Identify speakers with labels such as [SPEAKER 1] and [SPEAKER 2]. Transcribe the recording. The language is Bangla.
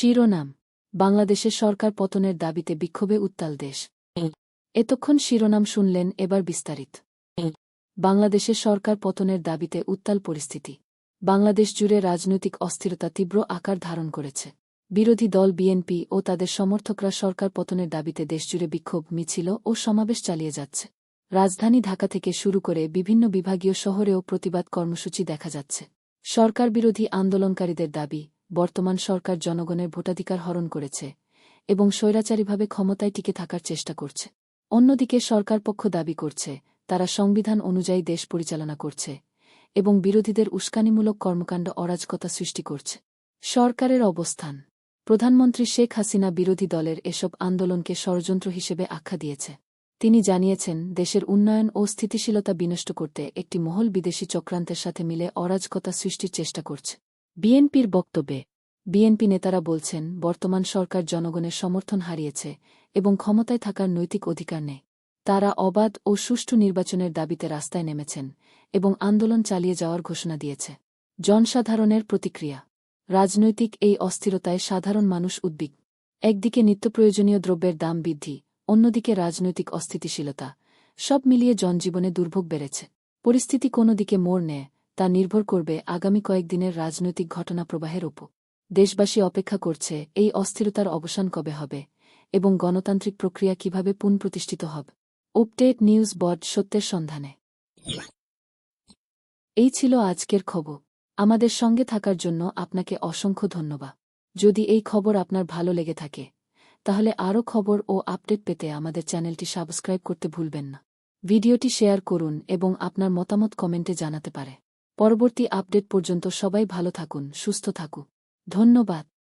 [SPEAKER 1] শিরোনাম, বাংলাদেশের সরকার পতনের দাবিতে বিক্ষোভে উত্তাল দেশ। এতক্ষণ শিরোনাম শুনলেন এবার বিস্তারিত। বাংলাদেশের সরকার পতনের দাবিতে উত্তাল পরিস্থিতি। বাংলাদেশ জুড়ে রাজনৈতিক অস্থিরতা তীব্র আকার ধারণ করেছে। বিরোধী দল বিএনপি ও তাদের সমর্থকরা সরকার পতনের দাবিতে দেশজুড়ে বিক্ষোভ, মিছিল ও সমাবেশ চালিয়ে যাচ্ছে। রাজধানী ঢাকা থেকে শুরু করে বিভিন্ন বিভাগীয় শহরেও প্রতিবাদ কর্মসূচি দেখা যাচ্ছে। সরকার বিরোধী আন্দোলনকারীদের দাবি বর্তমান সরকার জনগণের ভোটাধিকার হরণ করেছে এবং স্বৈরাচারীভাবে ক্ষমতায় টিকে থাকার চেষ্টা করছে। অন্যদিকে সরকার পক্ষ দাবি করছে, তারা সংবিধান অনুযায়ী দেশ পরিচালনা করছে এবং বিরোধীদের উস্কানিমূলক কর্মকাণ্ড অরাজকতা সৃষ্টি করছে। সরকারের অবস্থান। প্রধানমন্ত্রী শেখ হাসিনা বিরোধী দলের এসব আন্দোলনকে ষড়যন্ত্র হিসেবে আখ্যা দিয়েছে। তিনি জানিয়েছেন, দেশের উন্নয়ন ও স্থিতিশীলতা বিনষ্ট করতে একটি মহল বিদেশি চক্রান্তের সাথে মিলে অরাজকতা সৃষ্টির চেষ্টা করছে। বিএনপির বক্তব্যে বিএনপি নেতারা বলছেন, বর্তমান সরকার জনগণের সমর্থন হারিয়েছে এবং ক্ষমতায় থাকার নৈতিক অধিকার নেই। তারা অবাধ ও সুষ্ঠু নির্বাচনের দাবিতে রাস্তায় নেমেছেন এবং আন্দোলন চালিয়ে যাওয়ার ঘোষণা দিয়েছে। জনসাধারণের প্রতিক্রিয়া। রাজনৈতিক এই অস্থিরতায় সাধারণ মানুষ উদ্বিগ্ন। একদিকে নিত্যপ্রয়োজনীয় দ্রব্যের দাম বৃদ্ধি, অন্যদিকে রাজনৈতিক অস্থিতিশীলতা, সব মিলিয়ে জনজীবনে দুর্ভোগ বেড়েছে। পরিস্থিতি কোনো দিকে মোড় নেয়, তা নির্ভর করবে আগামী কয়েকদিনের রাজনৈতিক ঘটনা প্রবাহের ওপর। দেশবাসী অপেক্ষা করছে এই অস্থিরতার অবসান কবে হবে এবং গণতান্ত্রিক প্রক্রিয়া কীভাবে পুনঃপ্রতিষ্ঠিত হবে। আপডেট নিউজ বড সত্যের সন্ধানে। এই ছিল আজকের খবর। আমাদের সঙ্গে থাকার জন্য আপনাকে অসংখ্য ধন্যবাদ। যদি এই খবর আপনার ভালো লেগে থাকে, তাহলে আরও খবর ও আপডেট পেতে আমাদের চ্যানেলটি সাবস্ক্রাইব করতে ভুলবেন না। ভিডিওটি শেয়ার করুন এবং আপনার মতামত কমেন্টে জানাতে পারে। পরবর্তী আপডেট পর্যন্ত সবাই ভালো থাকুন, সুস্থ থাকুন ドンノバッ